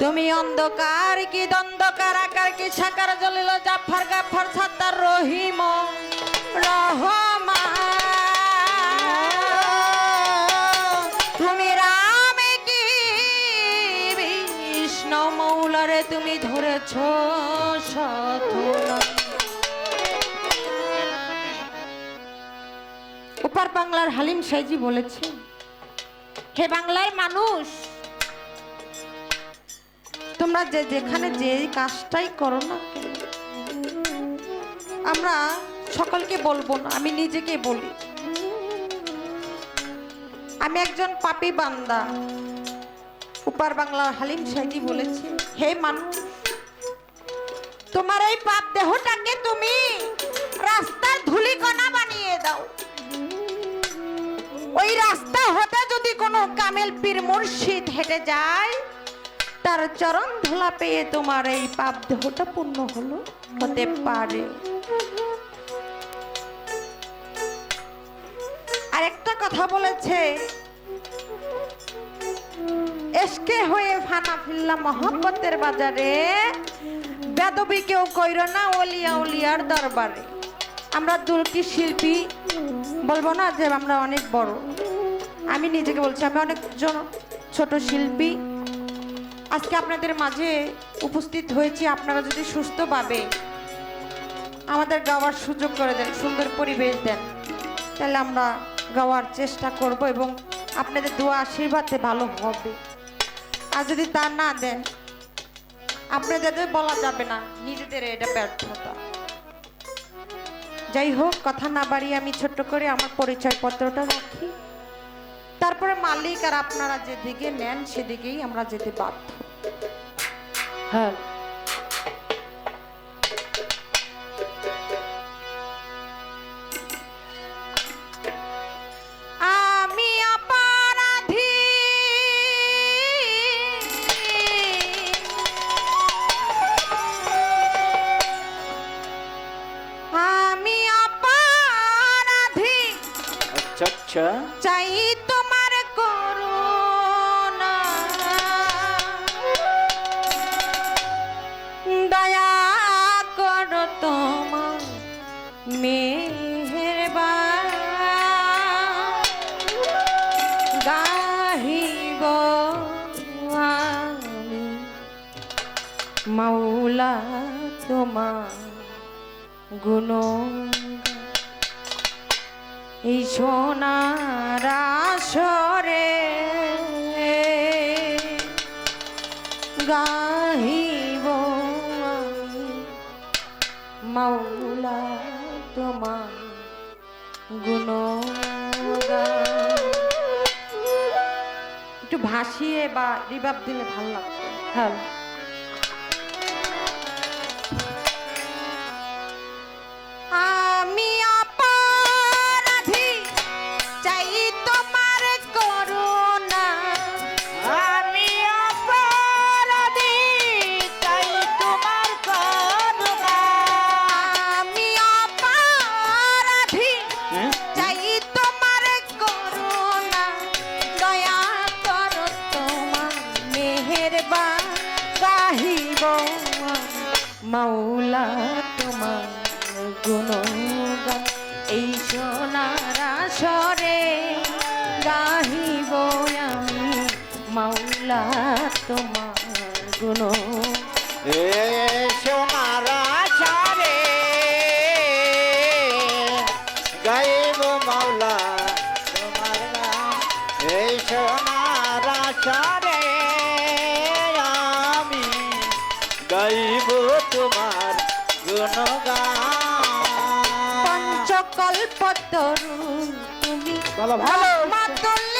তুমি অন্ধকার কি দ্বন্দ্বকার আকার কি সাকার, জ্বলিল জাফার গাফর সাত্তার রহিম, রহমান। তুমি রামে কি, বিষ্ণু মৌলারে তুমি ধরেছ সথলা। উপার বাংলার হালিম সাইজি বলেছে হে বাংলার মানুষ? তোমরা যে যেখানে যে কাজটাই করো না আমরা সকলকে বলব না, আমি নিজেকে বলি। আমি একজন পাপী বান্দা। উপার বাংলার হালিম সাইজি বলেছে, হে মানুষ, তোমার এই পাপ দেহটাকে তুমি রাস্তার ধুলিকণা বানিয়ে দাও। ওই রাস্তা হতে যদি কোনো কামেল পীর মুর্শিদ হেঁটে যায়, তার চরণ ধোলা পেয়ে তোমার এই পাপ দেহটা পূর্ণ হলো, হতে পারে। আর একটা কথা বলেছে, এসকে হয়ে ফানা ফিল্লা মহব্বতের বাজারে, বেদবি কেউ কইর না ওলিয়া উলিয়ার দরবারে। আমরা দুটি শিল্পী বলব না যে আমরা অনেক বড়। আমি নিজেকে বলছি, আমি অনেক জন ছোট শিল্পী। আজকে আপনাদের মাঝে উপস্থিত হয়েছি, আপনারা যদি সুস্থভাবে আমাদের গাওয়ার সুযোগ করে দেন, সুন্দর পরিবেশ দেন, তাহলে আমরা গাওয়ার চেষ্টা করব এবং আপনাদের দোয়া আশীর্বাদে ভালো হবে। আর যদি তা না দেন, আপনাদের বলা যাবে না, নিজেদের এটা ব্যর্থতা। যাই হোক কথা না বাড়িয়ে আমি ছোট্ট করে আমার পরিচয় পত্রটা রাখি। তারপরে মালিক আর আপনারা যেদিকে নেন, সেদিকেই আমরা যেতে বাধ্য। হ্যাঁ। তোমার গুণ এই সোনার গাহিব মাওলা তোমার গুণ একটু ভাসিয়ে বা রিবাব দিলে ভালো লাগবে। হ্যাঁ। মাওলা, তোমার গুণগান। এই সোনার আসরে গাহিব আমি। মাওলা, তোমার গুণ এ সোনার আশারে গাইব মাওলা, তোমার নাম এই সোনার তরু তুমি ভালো।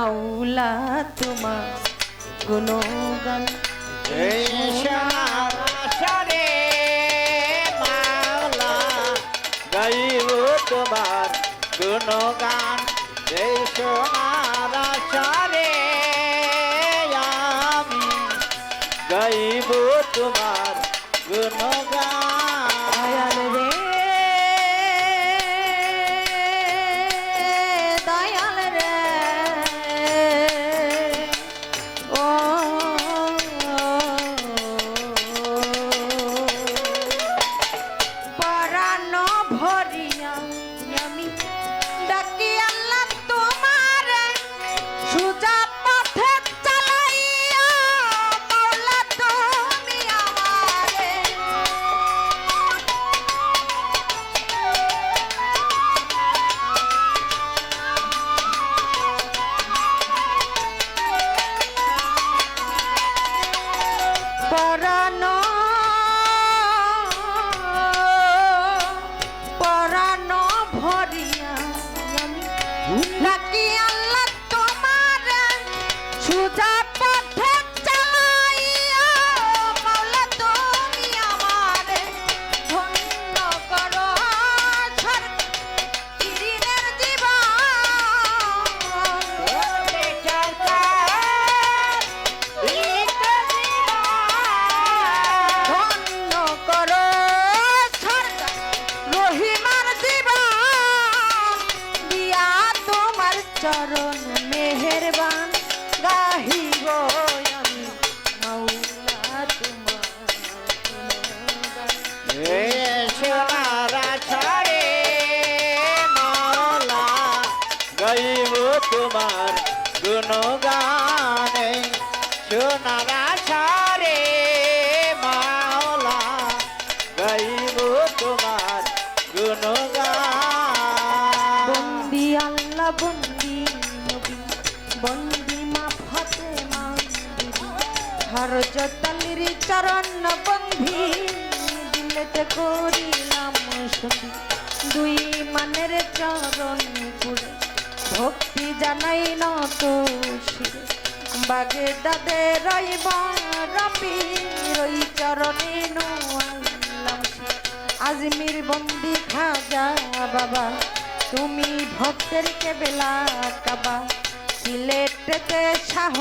মাওলা তোমার গুণগান। সোনার মাওলা গাইব তোমার গুণগান। এই সোনার আশারে আমি গাইব তোমার গুণগান। গাইব তোমার গুণগান। সোনার মাওলা, গাইব তোমার গুণগান। বন্দি আল্লাহ, বন্দি নবী, বন্দি মা ফাতেমা বিবি হরজত আলীর চরণ বন্ধি, দিলেতে করিলাম সন্ধি দুই মানের চরণ পুরে ভক্তি জানাই নত বাগে দাদে রইব রবি রই চরণে নুয়াল্লাম আজমির বন্দি খাজা বাবা, তুমি ভক্তের কেবেলা কাবা। সিলেটেতে শাহ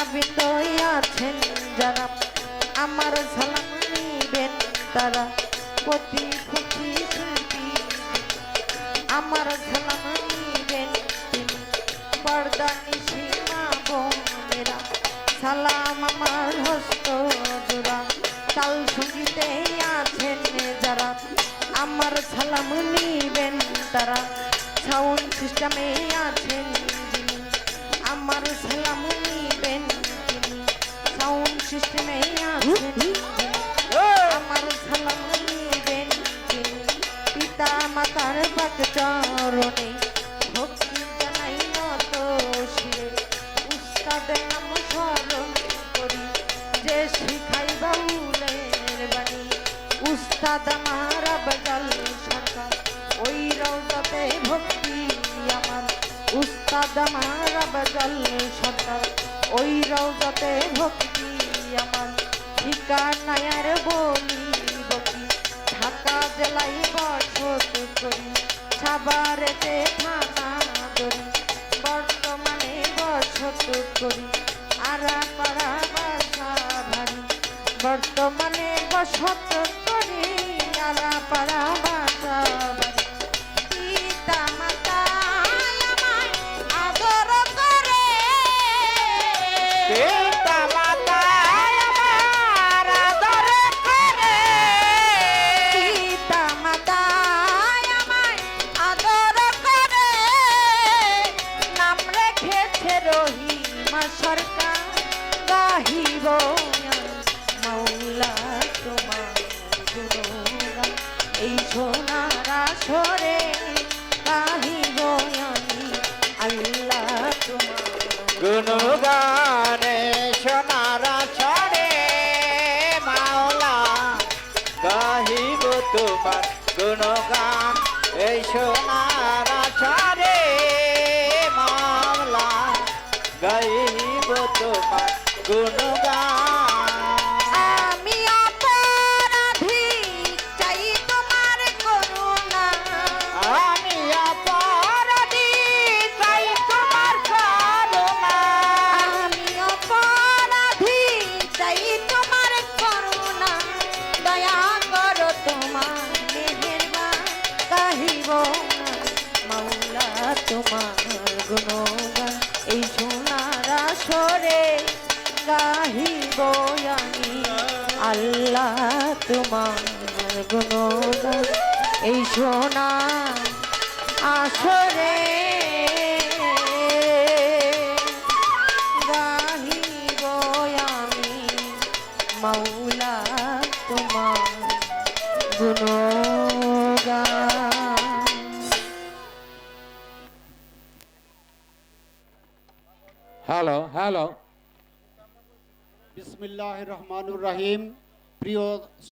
নেতা বিন্দয় আছেন যারা আমার সালাম নিবেন তারা প্রতি খুশি শিল্পী আমার সালাম নিবেন তিনি পর্দা নিশিমা বোনেরা। সালাম আমার হস্ত জোড়া। তাল সঙ্গীতে আছেন যারা আমার সালাম নিবেন তারা। সাউন্ড সিস্টেমে আছেন আমার সালাম নিবেন সাউন্ড সিস্টেমে আছেন আমার সালাম নিবেন পিতা মাতার পাক চরণে ভক্তি জানাই নত শিরে উস্তাদ নাম স্মরণ করি যে শিখাই বাউলের বাণী। উস্তাদ আমার আবদাল সরকার ওই রওজাতে ভক্তি আমার উস্তাদ আমার আবদাল সরকার ওই রওজাতে ভক্তি আমার। ঠিকানায় আর বলি বকি, ঢাকা জেলায় বসত করি সাবারেতে থানা ধরি। বর্তমানে বসত করি আরা পাড়া বাসা ভারী বর্তমানে বসত করি আরা পাড়া বাসা তোমার গুণগান এই সোনার ছড়ে মামলা গাইব তোমার গুণগান তোমার গুণগান এই সোনা আসরে গাহিব আমি মাওলা তোমার গুণগান। Hello hello. বিসমিল্লাহ রহমানুর রাহিম। প্রিয়